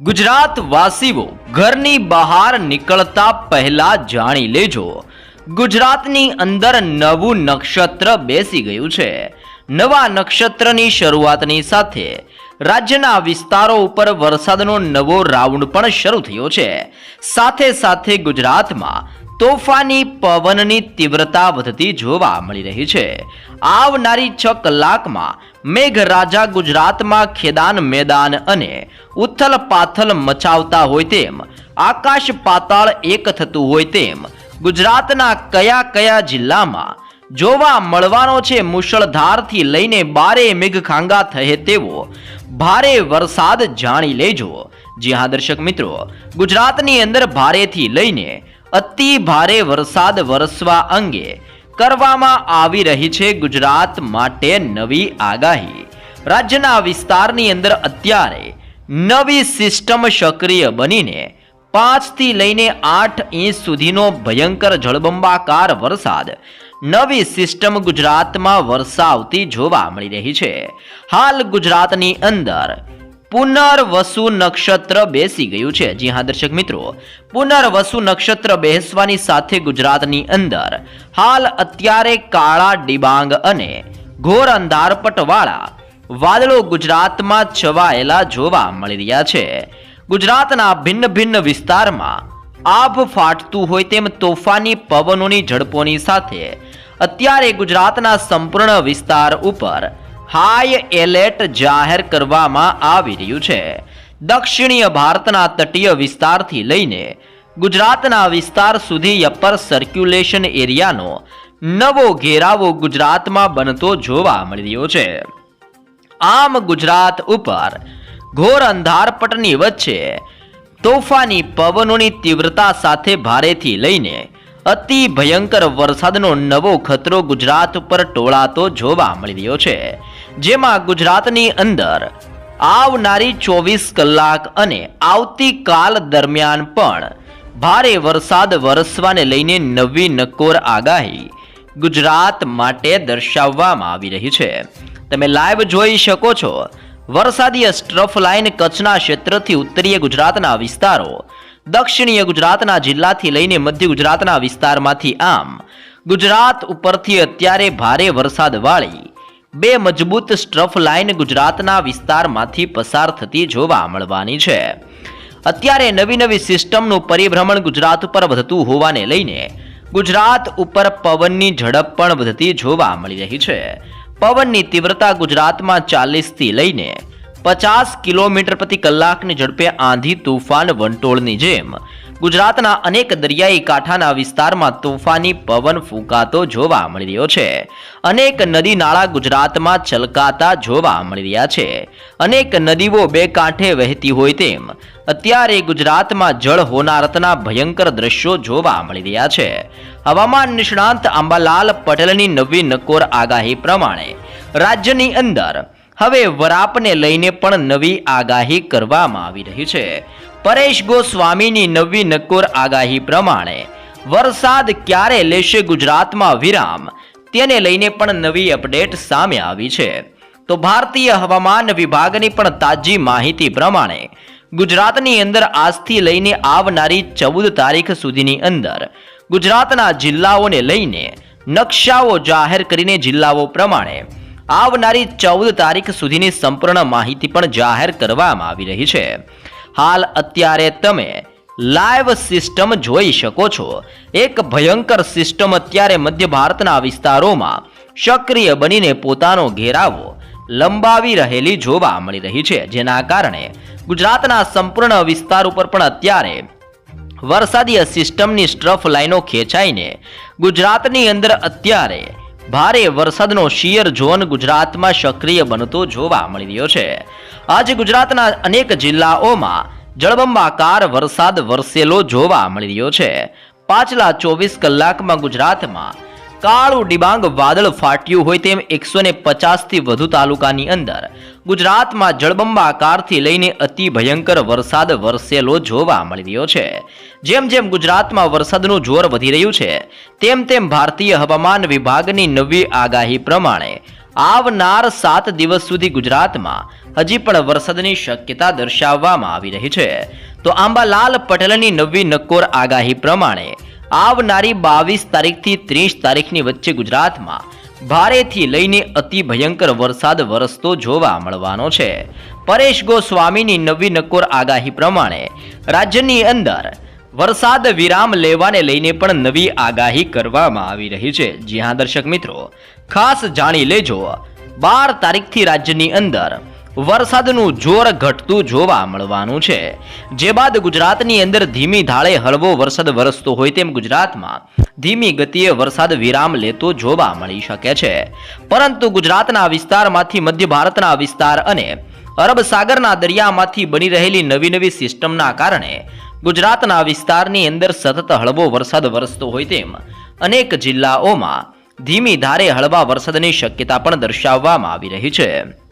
ગુજરાત વાસીઓ ઘરની બહાર નીકળતા પહેલા જાણી લેજો. ગુજરાતની અંદર નવું નક્ષત્ર બેસી ગયું છે. નવા નક્ષત્રની શરૂઆતની સાથે રાજ્યના વિસ્તારો ઉપર વરસાદનો નવો રાઉન્ડ પણ શરૂ થયો છે. સાથે સાથે ગુજરાતમાં તોફાની પવનની તીવ્રતા વધતી જોવા મળી રહી છે. આવનારી છ કલાકમાં મેઘરાજા ગુજરાતમાં ખેદાન મેદાન અને ઉથલ પાથલ મચાવતા હોય તેમ, આકાશ પાતાળ એક થતું હોય તેમ, ગુજરાતના કયા કયા જિલ્લામાં જોવા મળવાનો છે મુશળધારથી લઈને બારે મેઘખાંગા થયે તેવો ભારે વરસાદ જાણી લેજો. જી હા, દર્શક મિત્રો, ગુજરાતની અંદર ભારેથી લઈને અતિ ભારે વરસાદ વરસવા અંગે કરવામાં આવી રહી છે ગુજરાત માટે નવી આગાહી. રાજ્યના વિસ્તારની અંદર અત્યારે નવી સિસ્ટમ સક્રિય બનીને પાંચથી લઈને આઠ ઇંચ સુધીનો ભયંકર જળબંબાકાર વરસાદ નવી સિસ્ટમ ગુજરાતમાં વરસાવતી જોવા મળી રહી છે. હાલ ગુજરાતની અંદર પુનર્વસુ નક્ષત્ર બેસી ગયું છે. જી હા, દર્શક મિત્રો, પુનર્વસુ નક્ષત્ર બેસવાની સાથે ગુજરાતની અંદર હાલ અત્યારે કાળા ડિબાંગ અને ઘોર અંધારપટવાળા વાદળો ગુજરાતમાં છવાયેલા જોવા મળી રહ્યા છે. ગુજરાતના ભિન્ન ભિન્ન વિસ્તારમાં આભ ફાટતું હોય તેમ તોફાની પવનોની ઝડપોની સાથે અત્યારે ગુજરાતના સંપૂર્ણ વિસ્તાર ઉપર હાઈ એલર્ટ જાહેર કરવામાં આવી રહ્યું છે. દક્ષિણીય ભારતના તટીય વિસ્તારથી લઈને ગુજરાતના વિસ્તાર સુધી અપર સર્ક્યુલેશન એરિયાનો નવો ઘેરાવો ગુજરાતમાં બનતો જોવા મળી રહ્યો છે. આમ ગુજરાત ઉપર ઘોર અંધારપટની વચ્ચે તોફાની પવનોની તીવ્રતા સાથે ભારેથી લઈને અતિ ભયંકર વરસાદનો નવો ખતરો ગુજરાત ઉપર ટોળાતો જોવા મળી રહ્યો છે. જેમાં ગુજરાતની અંદર આવનારી ચોવીસ કલાક અને આવતીકાલ દરમિયાન પણ ભારે વરસાદ વરસવાને લઈને નવી નકોર આગાહી ગુજરાત માટે દર્શાવવામાં આવી રહી છે. તમે લાઈવ જોઈ શકો છો. વરસાદીય સ્ટ્રફ લાઇન કચ્છના ક્ષેત્રથી ઉત્તરીય ગુજરાતના વિસ્તારો. દક્ષિણીય ગુજરાતના જિલ્લાથી લઈને મધ્ય ગુજરાતના વિસ્તારમાંથી આમ, ગુજરાત ઉપરથી અત્યારે ભારે વરસાદવાળી બે મજબૂત સ્ટ્રફ લાઇન ગુજરાતના વિસ્તારમાંથી પસાર થતી જોવા મળવાની છે. અત્યારે નવી નવી સિસ્ટમનું પરિભ્રમણ ગુજરાત ઉપર વધતું હોવાને લઈને ગુજરાત ઉપર પવનની ઝડપ પણ વધતી જોવા મળી રહી છે. પવનની તીવ્રતા ગુજરાતમાં ચાલીસથી લઈને પચાસ કિલોમીટર પ્રતિ કલાકની ઝડપે આંધી તુફાન વંટોળની જેમ. ગુજરાતના અનેક દરિયાઈ કાંઠાના વિસ્તારમાં તોફાની પવન ફૂંકાતો જોવા મળી રહ્યો છે. અનેક નદી નાળા ગુજરાતમાં છલકાતા જોવા મળી રહ્યા છે. અનેક નદીઓ બે કાંઠે વહેતી હોય તેમ, અત્યારે ગુજરાતમાં જળ હોનારતના ભયંકર દ્રશ્યો જોવા મળી રહ્યા છે. હવામાન નિષ્ણાંત આંબાલાલ પટેલની નવી નકોર આગાહી પ્રમાણે, રાજ્યની અંદર હવે વરાપને લઈને પણ નવી આગાહી કરવામાં આવી રહી છે. પરેશ ગોસ્વામીની નવી નકોર આગાહી પ્રમાણે વરસાદ ક્યારે લેશે ગુજરાતમાં વિરામ? તેને લઈને પણ નવી અપડેટ સામે આવી છે. તો ભારતીય હવામાન વિભાગની પણ તાજી માહિતી પ્રમાણે ગુજરાતની અંદર આજથી લઈને આવનારી ચૌદ તારીખ સુધીની અંદર ગુજરાતના જિલ્લાઓને લઈને નકશાઓ જાહેર કરીને જિલ્લાઓ પ્રમાણે આવનારી ચૌદ તારીખ સુધીની સંપૂર્ણ માહિતી પણ જાહેર કરવામાં આવી રહી છે. હાલ અત્યારે તમે લાઈવ સિસ્ટમ જોઈ શકો છો. એક ભયંકર સિસ્ટમ અત્યારે મધ્ય ભારતના વિસ્તારોમાં સક્રિય બનીને પોતાનો ઘેરાવો લંબાવી રહેલી જોવા મળી રહી છે. જેના કારણે ગુજરાતના સંપૂર્ણ વિસ્તાર ઉપર પણ અત્યારે વરસાદીય સિસ્ટમની સ્ટ્રફ લાઈનો ખેંચાઈને ગુજરાતની અંદર અત્યારે ભારે વરસાદનો શિયર ઝોન ગુજરાતમાં સક્રિય બનતો જોવા મળી રહ્યો છે. આજે ગુજરાતના અનેક જિલ્લાઓમાં જળબંબાકાર વરસાદ વરસેલો જોવા મળી રહ્યો છે. પાછલા ચોવીસ કલાકમાં ગુજરાતમાં કાળું ડિબાંગ વાદળ ફાટ્યું હોય તેમ એકસો ને પચાસથી વધુ તાલુકાની અંદર ગુજરાતમાં જળબંબાકારથી લઈને અતિ ભયંકર વરસાદ વરસેલો જોવા મળી રહ્યો છે. જેમ જેમ ગુજરાતમાં વરસાદનું જોર વધી રહ્યું છે, તેમ તેમ ભારતીય હવામાન વિભાગની નવી આગાહી પ્રમાણે આવનાર સાત દિવસ સુધી ગુજરાતમાં હજી પણ વરસાદની શક્યતા દર્શાવવામાં આવી રહી છે. તો આંબાલાલ પટેલની નવી નક્કોર આગાહી પ્રમાણે આવનારી બાવીસ તારીખથી ત્રીસ તારીખની વચ્ચે ગુજરાતમાં ભારેથી લઈને અતિ ભયંકર વરસાદ વરસતો જોવા મળવાનો છે. પરેશ ગોસ્વામીની નવી નક્કોર આગાહી પ્રમાણે રાજ્યની અંદર વરસાદ વિરામ લેવાને લઈને પણ નવી આગાહી કરવામાં આવી રહી છે. જ્યાં દર્શક મિત્રો, ખાસ જાણી લેજો, બાર તારીખથી રાજ્યની અંદર વરસાદનું જોર ઘટતું જોવા મળવાનું છે. જે બાદ ગુજરાતની અંદર ધીમી ધાળે હળવો વરસાદ વરસતો હોય તેમ ગુજરાતમાં ધીમી ગતિએ વરસાદ વિરામ લેતો જોવા મળી શકે છે. પરંતુ ગુજરાતના વિસ્તારમાંથી મધ્ય ભારતના વિસ્તાર અને અરબ સાગરના દરિયામાંથી બની રહેલી નવી નવી સિસ્ટમના કારણે ગુજરાતના વિસ્તારની અંદર સતત હળવો વરસાદ વરસતો હોય તેમ અનેક જિલ્લાઓમાં ધીમી ધારે હળવા વરસાદની શક્યતા પણ દર્શાવવામાં આવી રહી છે.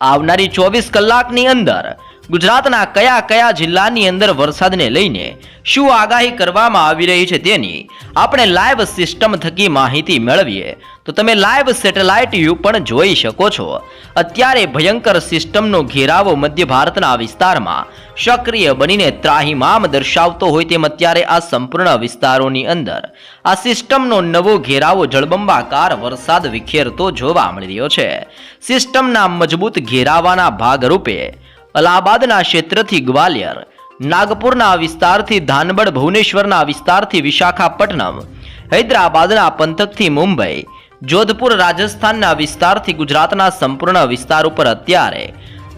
આવનારી ચોવીસ કલાકની અંદર ગુજરાતના કયા કયા જિલ્લાની અંદર વરસાદને લઈને શું આગાહી કરવામાં આવી રહી છે તેની આપણે લાઈવ સિસ્ટમ થકી માહિતી મેળવીએ. તો તમે લાઈવ સેટેલાઇટ વ્યૂ પણ જોઈ શકો છો. અત્યારે ભયંકર સિસ્ટમનો ઘેરાવો મધ્ય ભારતના વિસ્તારમાં સક્રિય બનીને ત્રાહિમામ દર્શાવતો હોય તેમ અત્યારે આ સંપૂર્ણ વિસ્તારોની અંદર. આ સિસ્ટમનો નવો ઘેરાવો જળબંબાકાર વરસાદ વિખેરતો જોવા મળી રહ્યો છે. સિસ્ટમના મજબૂત ઘેરાવાના ભાગરૂપે અલ્હાબાદના ક્ષેત્રથી ગ્વાલિયર, નાગપુરના વિસ્તારથી ધાનબડ ભુવનેશ્વરના વિસ્તારથી વિશાખાપટ્ટનમ, હૈદરાબાદના પંથકથી મુંબઈ, જોધપુર રાજસ્થાનના વિસ્તારથી ગુજરાતના સંપૂર્ણ વિસ્તાર ઉપર અત્યારે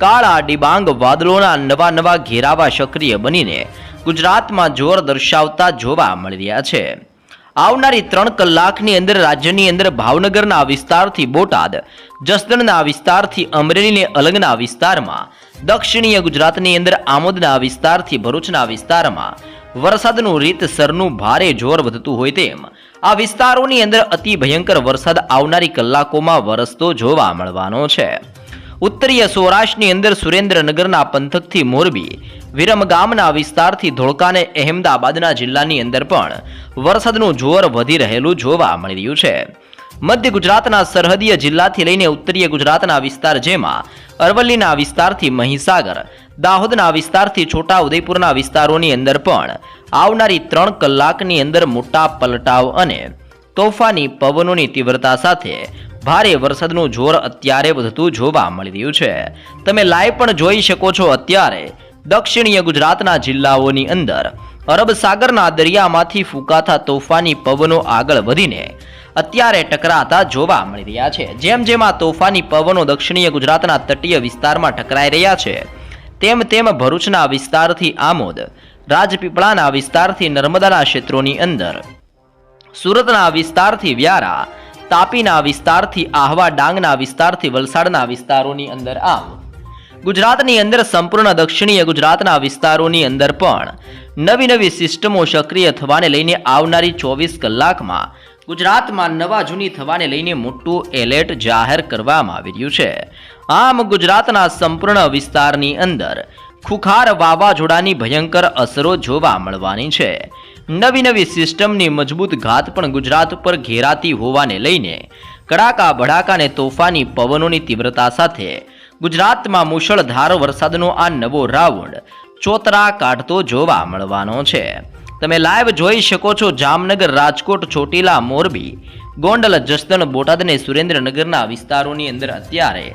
કાળા ડિબાંગ વાદળોના નવા નવા ઘેરાવા સક્રિય બનીને ગુજરાતમાં જોર દર્શાવતા જોવા મળી રહ્યા છે. આવનારી ત્રણ કલાકની અંદર રાજ્યની અંદર ભાવનગરના વિસ્તારથી બોટાદ, જસદણના વિસ્તારથી અમરેલીને અલંગના વિસ્તારમાં દક્ષિણીય ગુજરાતની અંદર આમોદના વિસ્તારથી ભરૂચના વિસ્તારમાં વરસાદનું રીતસરનું ભારે જોર વધતું હોય તેમ આ વિસ્તારોની અંદર અતિ ભયંકર વરસાદ આવનારી કલાકોમાં વરસતો જોવા મળવાનો છે. ઉત્તરીય સૌરાષ્ટ્રની અંદર સુરેન્દ્રનગરના પંથકથી મોરબી વિરમગામના વિસ્તારથી ધોળકા અને અહેમદાબાદના જિલ્લાની અંદર પણ વરસાદનું જોર વધી રહેલું જોવા મળી રહ્યું છે. મધ્ય ગુજરાતના સરહદીય જિલ્લાથી લઈને ઉત્તરીય ગુજરાતના વિસ્તાર જેમાં અરવલ્લીના વિસ્તારથી મહીસાગર, દાહોદના વિસ્તારથી છોટા ઉદયપુરના વિસ્તારોની અંદર પણ આવનારી ત્રણ કલાકની અંદર મોટા પલટાવ અને તોફાની પવનોની તીવ્રતા સાથે ભારે વરસાદનું જોર અત્યારે વધતું જોવા મળી રહ્યું છે. તમે લાઈવ પણ જોઈ શકો છો અત્યારે દક્ષિણીય ગુજરાતના જિલ્લાઓની અંદર. અરબ સાગરના દરિયામાંથી ફૂંકાતા તોફાની પવનો આગળ વધીને અત્યારે ટકરાતા જોવા મળી રહ્યા છે. જેમ જેમ તોફાની પવનો દક્ષિણીય ગુજરાતના તટીય વિસ્તારમાં ટકરાઈ રહ્યા છે, તેમ તેમ ભરૂચના વિસ્તારથી આમોદ, રાજપીપળાના વિસ્તારથી નર્મદાના ક્ષેત્રોની અંદર, સુરતના વિસ્તારથી વ્યારા, તાપીના વિસ્તારથી આહવા ડાંગના વિસ્તારથી વલસાડના વિસ્તારોની અંદર આમ ગુજરાતની અંદર સંપૂર્ણ દક્ષિણીય ગુજરાતના વિસ્તારોની અંદર પણ નવી નવી સિસ્ટમો સક્રિય થવાને લઈને આવનારી ચોવીસ કલાકમાં ગુજરાતમાં નવા જૂની થવાને લઈને મોટું એલર્ટ જાહેર કરવામાં આવી રહ્યું છે. આમ ગુજરાતના સંપૂર્ણ વિસ્તારની અંદર ખુખાર વાવાઝોડાની ભયંકર અસરો જોવા મળવાની છે. નવી નવી સિસ્ટમની મજબૂત ઘાત પણ ગુજરાત ઉપર ઘેરાતી હોવાને લઈને કડાકા ભડાકા અને તોફાની પવનોની તીવ્રતા સાથે ગુજરાતમાં મુશળધાર વરસાદનો આ નવો રાઉન્ડ ચોતરા કાઢતો જોવા મળવાનો છે. તમે લાઈવ જોઈ શકો છો જામનગર, રાજકોટ, ચોટીલા, મોરબી, ગોંડલ, જસદણ, બોટાદ અને સુરેન્દ્રનગરના વિસ્તારોની અંદર અત્યારે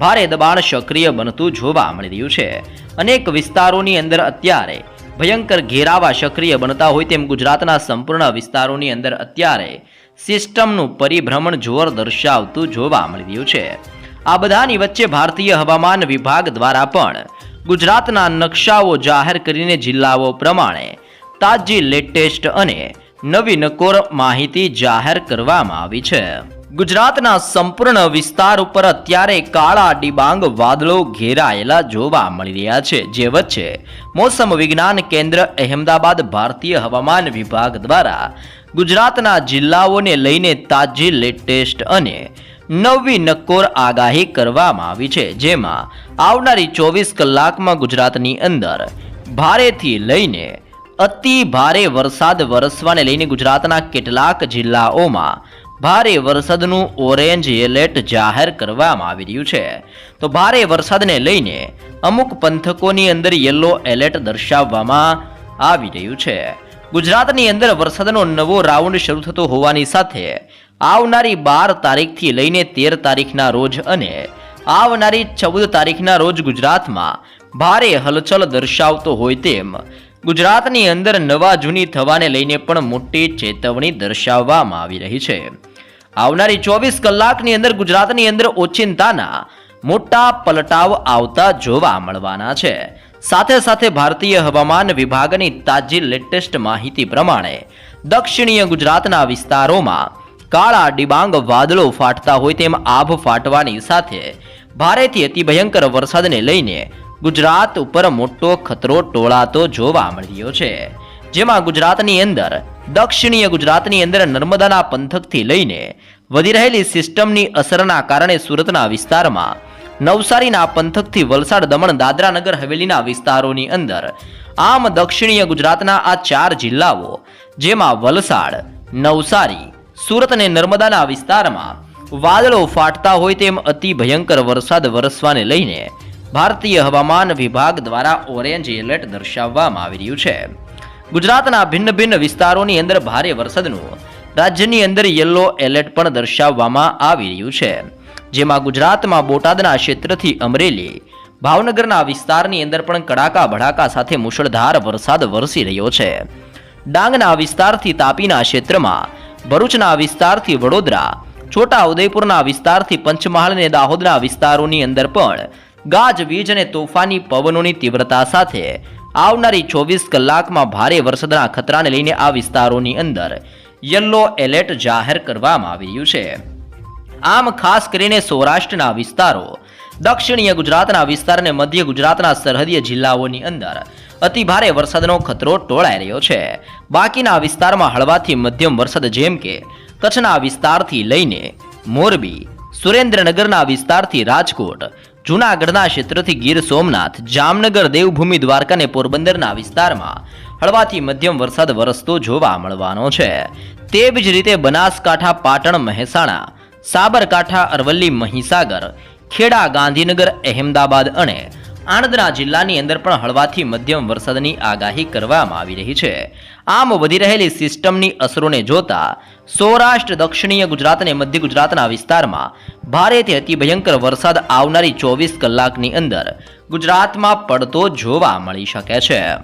ભારે દબાણ સક્રિય બનતું જોવા મળી રહ્યું છે. અનેક વિસ્તારોની અંદર અત્યારે ભયંકર ઘેરાવા સક્રિય બનતા હોય તેમ ગુજરાતના સંપૂર્ણ વિસ્તારોની અંદર અત્યારે સિસ્ટમનું પરિભ્રમણ જોર દર્શાવતું જોવા મળી રહ્યું છે. આ બધાની વચ્ચે ભારતીય હવામાન વિભાગ દ્વારા પણ ગુજરાતના નકશાઓ જાહેર કરીને જિલ્લાઓ પ્રમાણે તાજી લેટેસ્ટ અને નવી નકોર માહિતી જાહેર કરવામાં આવી છે. ગુજરાતના સંપૂર્ણ વિસ્તાર ઉપર અત્યારે કાળા ડિબાંગ વાદળો ઘેરાયેલા જોવા મળી રહ્યા છે, જે વચ્ચે મોસમ વિજ્ઞાન કેન્દ્ર અહેમદાબાદ ભારતીય હવામાન વિભાગ દ્વારા ગુજરાતના જિલ્લાઓને લઈને તાજી લેટેસ્ટ અને નવી નક્કોર આગાહી કરવામાં આવી છે, જેમાં આવનારી ચોવીસ કલાકમાં ગુજરાતની અંદર ભારેથી લઈને અતિ ભારે વરસાદ વરસવાને લઈને ગુજરાતના કેટલાક જિલ્લાઓમાં ભારે વરસાદનું ઓરેન્જ એલર્ટ જાહેર કરવામાં આવી રહ્યું છે. તો ભારે વરસાદને લઈને અમુક પંથકોની અંદર યલો એલર્ટ દર્શાવવામાં આવી રહ્યું છે. ગુજરાતની અંદર વરસાદનો નવો રાઉન્ડ શરૂ થતો હોવાની સાથે આવનારી બાર તારીખથી લઈને તેર તારીખના રોજ અને આવનારી ચૌદ તારીખના રોજ ગુજરાતમાં ભારે હલચલ દર્શાવતો હોય તેમ ગુજરાતની અંદર નવા જૂની થવાને લઈને પણ મોટી ચેતવણી દર્શાવવામાં આવી રહી છે. આવનારી ચોવીસ કલાકની અંદર ગુજરાતની અંદર ઓચિંતાના મોટા પલટાવ આવતા જોવા મળવાના છે. સાથે સાથે ભારતીય હવામાન વિભાગની તાજી લેટેસ્ટ માહિતી પ્રમાણે દક્ષિણીય ગુજરાતના વિસ્તારોમાં કાળા ડિબાંગ વાદળો ફાટતા હોય તેમ આભ ફાટવાની સાથે ભારેથી અતિ ભયંકર વરસાદને લઈને ગુજરાત ઉપર મોટો ખતરો ટોળાતો જોવા મળ્યો છે. જેમાં ગુજરાતની અંદર, દક્ષિણીય ગુજરાતની અંદર નર્મદાના પંથકથી લઈને વધી રહેલી સિસ્ટમની અસરના કારણે સુરતના વિસ્તારમાં નવસારીના પંથકથી વલસાડ, દમણ દાદરા નગર હવેલીના વિસ્તારોની અંદર આમ દક્ષિણીય ગુજરાતના આ ચાર જિલ્લાઓ, જેમાં વલસાડ, નવસારી સુરત અને નર્મદાના વિસ્તારમાં વાદળો ફાટતા હોય તેમ અતિ ભયંકર વરસાદ વરસવાને લઈને ભારતીય હવામાન વિભાગ દ્વારા ઓરેન્જ એલર્ટ દર્શાવવામાં આવી રહ્યું છે. ગુજરાતના ભિન્ન ભિન્ન વિસ્તારોની અંદર ભારે વરસાદનું રાજ્યની અંદર યલો એલર્ટ પણ દર્શાવવામાં આવી રહ્યું છે. જેમાં ગુજરાતમાં બોટાદના ક્ષેત્રથી અમરેલી, ભાવનગરના વિસ્તારની અંદર પણ કડાકા ભડાકા સાથે મુશળધાર વરસાદ વરસી રહ્યો છે. ડાંગના વિસ્તારથી તાપીના ક્ષેત્રમાં ભરૂચના વિસ્તારથી વડોદરા છોટા ઉદયપુરના વિસ્તારથી પંચમહાલ અને દાહોદના વિસ્તારોની અંદર પણ ગાજવીજ અને તોફાની પવનોની તીવ્રતા સાથે આવનારી ચોવીસ કલાકમાં ભારે વરસાદના ખતરાને લઈને આ વિસ્તારોની અંદર યલો એલર્ટ જાહેર કરવામાં આવી રહ્યું છે. આમ ખાસ કરીને સૌરાષ્ટ્રના વિસ્તારો, દક્ષિણીય ગુજરાતના વિસ્તાર અને મધ્ય ગુજરાતના સરહદીય જિલ્લાઓની અંદર અતિ ભારે વરસાદનો ખતરો ટોળાઈ રહ્યો છે. બાકીના વિસ્તારમાં હળવાથી મધ્યમ વરસાદ જેમ કે કચ્છના વિસ્તારથી લઈને મોરબી, સુરેન્દ્રનગરના વિસ્તારથી રાજકોટ, જૂનાગઢના ક્ષેત્રથી ગીર સોમનાથ, જામનગર, દેવભૂમિ, દ્વારકા અને પોરબંદરના વિસ્તારમાં હળવાથી મધ્યમ વરસાદ વરસતો જોવા મળવાનો છે. તેવી જ રીતે બનાસકાંઠા, પાટણ, મહેસાણા, સાબરકાંઠા, અરવલ્લી, મહીસાગર, ખેડા, ગાંધીનગર, અહેમદાબાદ અને આણંદના જિલ્લાની અંદર પણ હળવાથી મધ્યમ વરસાદની આગાહી કરવામાં આવી રહી છે. આમ વધી રહેલી સિસ્ટમની અસરોને જોતા સૌરાષ્ટ્ર, દક્ષિણીય ગુજરાત અને મધ્ય ગુજરાતના વિસ્તારમાં ભારેથી અતિ ભયંકર વરસાદ આવનારી ચોવીસ કલાકની અંદર ગુજરાતમાં પડતો જોવા મળી શકે છે.